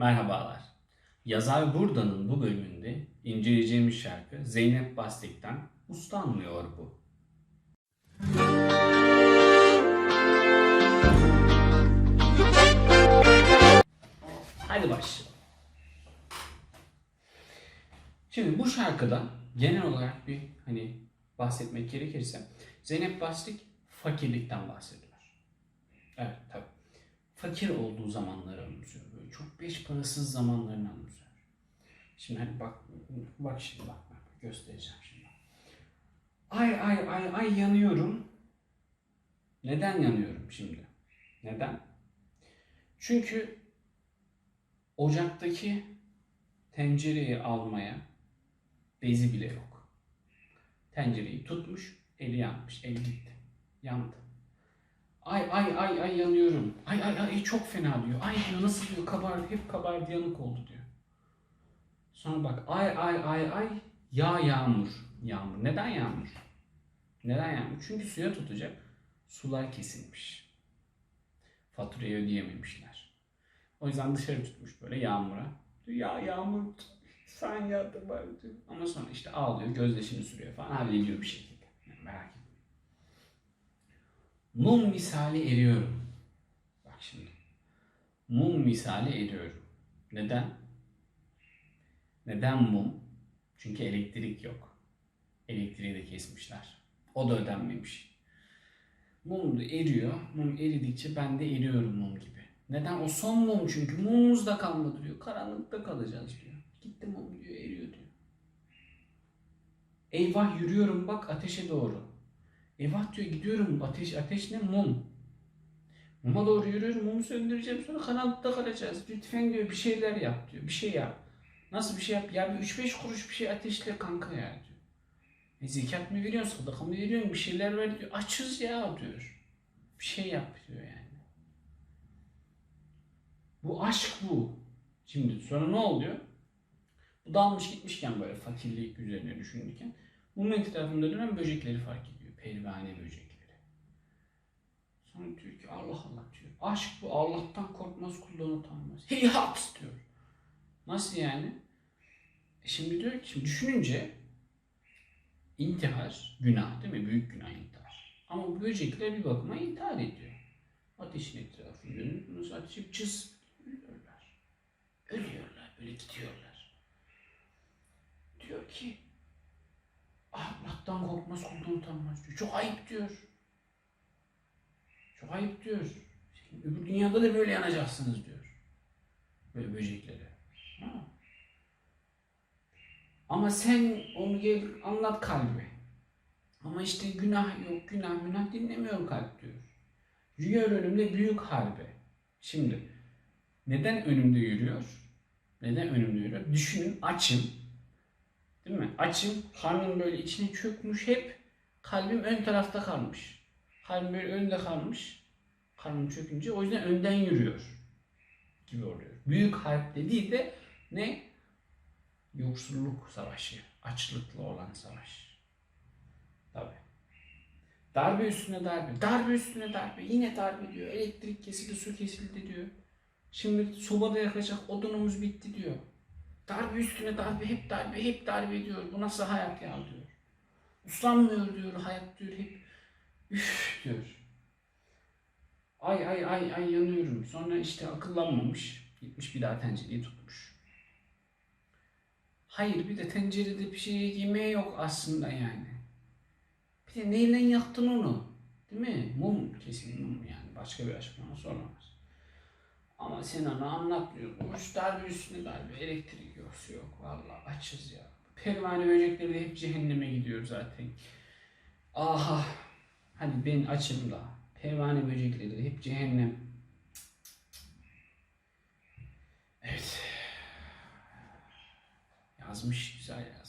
Merhabalar. Yazar Burda'nın bu bölümünde inceleyeceğimiz şarkı Zeynep Bastık'tan Ustanmıyor bu. Hadi başlayalım. Şimdi bu şarkıda genel olarak bir hani bahsetmek gerekirse Zeynep Bastık fakirlikten bahsediyor. Evet tabii. Fakir olduğu zamanları çok beş parasız zamanlarını anlatıyor. Şimdi hadi bak, bak şimdi bak, bak göstereceğim şimdi. Ay ay ay ay yanıyorum. Neden yanıyorum şimdi? Neden? Çünkü ocaktaki tencereyi almaya bezi bile yok. Tencereyi tutmuş, eli yanmış, el gitti. Yandı. Ay ay ay ay yanıyorum. Ay ay ay çok fena diyor. Ay diyor nasıl diyor kabardı hep kabardı yanık oldu diyor. Sonra bak ay ay ay ay ya yağmur. Yağmur. Neden yağmur? Neden yağmur? Çünkü suya tutacak sular kesilmiş. Faturayı ödeyememişler. O yüzden dışarı tutmuş böyle yağmura. Ya yağmur sen yağdır bari diyor. Ama sonra işte ağlıyor, gözyaşını sürüyor falan hallediyor bir şekilde. Mum misali eriyorum. Bak şimdi. Mum misali eriyorum. Neden? Neden mum? Çünkü elektrik yok. Elektriği de kesmişler. O da ödenmemiş. Mum eriyor. Mum eridikçe ben de eriyorum mum gibi. Neden? O son mum çünkü. Mumumuz da kalmadı diyor. Karanlıkta kalacağız diyor. Gitti mum diyor, eriyor diyor. Eyvah yürüyorum bak ateşe doğru. Eyvah diyor gidiyorum ateş ateş ne mum. Muma doğru yürüyorum mumu söndüreceğim sonra karanlıkta kalacağız. Lütfen diyor bir şeyler yap diyor. Bir şey yap. Nasıl bir şey yap? Ya bir 3-5 kuruş bir şey ateşle kanka ya diyor. E zekat mı veriyorsun, sadaka mı veriyorsun, bir şeyler ver diyor. Açız ya diyor. Bir şey yap diyor yani. Bu aşk bu. Şimdi sonra ne oluyor? Bu dalmış gitmişken böyle fakirlik üzerine düşünürken bunun etrafında dönen böcekleri fark ediyor. Pervane böcekleri. Sonra diyor ki Allah Allah diyor. Aşk bu Allah'tan korkmaz kuldan utanmaz. Heyhat diyor. Nasıl yani? E şimdi diyor ki şimdi düşününce intihar günah değil mi? Büyük günah intihar. Ama bu böcekler bir bakıma intihar ediyor. Ateşin etrafında dönüp nasıl ateşi cız ölüyorlar. Ölüyorlar böyle gidiyorlar. Diyor ki Allah'tan korkmaz kuldan utanmaz diyor. Çok ayıp diyor. Çok ayıp diyor. Öbür dünyada da böyle yanacaksınız diyor. Böyle böceklere. Ama sen onu gel anlat kalbe. Ama işte günah yok, günah günah dinlemiyor kalp diyor. Yürüyor önümde büyük harbe. Şimdi neden önümde yürüyor? Neden önümde yürüyor? Düşünün açım. Değil mi? Açım, karnım böyle içine çökmüş hep. Kalbim ön tarafta kalmış. Kalbim böyle önde kalmış. Karnım çökünce o yüzden önden yürüyor. Gibi oluyor. Büyük harp dediği de ne? Yoksulluk savaşı. Açlıkla olan savaş. Tabi. Darbe üstüne darbe. Darbe üstüne darbe. Yine darbe diyor. Elektrik kesildi, su kesildi diyor. Şimdi sobada yakacak odunumuz bitti diyor. Darbe üstüne darbe, hep darbe, hep darbe diyor. Bu nasıl hayat ya diyor. Uslanmıyor diyor hayat diyor hep. Üf diyor. Ay ay ay ay yanıyorum. Sonra işte akıllanmamış. Gitmiş bir daha tencereyi tutmuş. Hayır bir de tencerede bir şey yemeğe yok aslında yani. Bir de neyle yaktın onu? Değil mi? Mum kesin mum yani. Başka bir açıklaması olamaz. Ama sen onu anlatmıyor. Boş darbe üstüne darbe. Elektrik yok, yok. Vallahi açız ya. Pervane böcekleri de hep cehenneme gidiyor zaten. Aha. Hadi ben açım da. Pervane böcekleri de hep cehennem. Evet. Yazmış, güzel yazmış.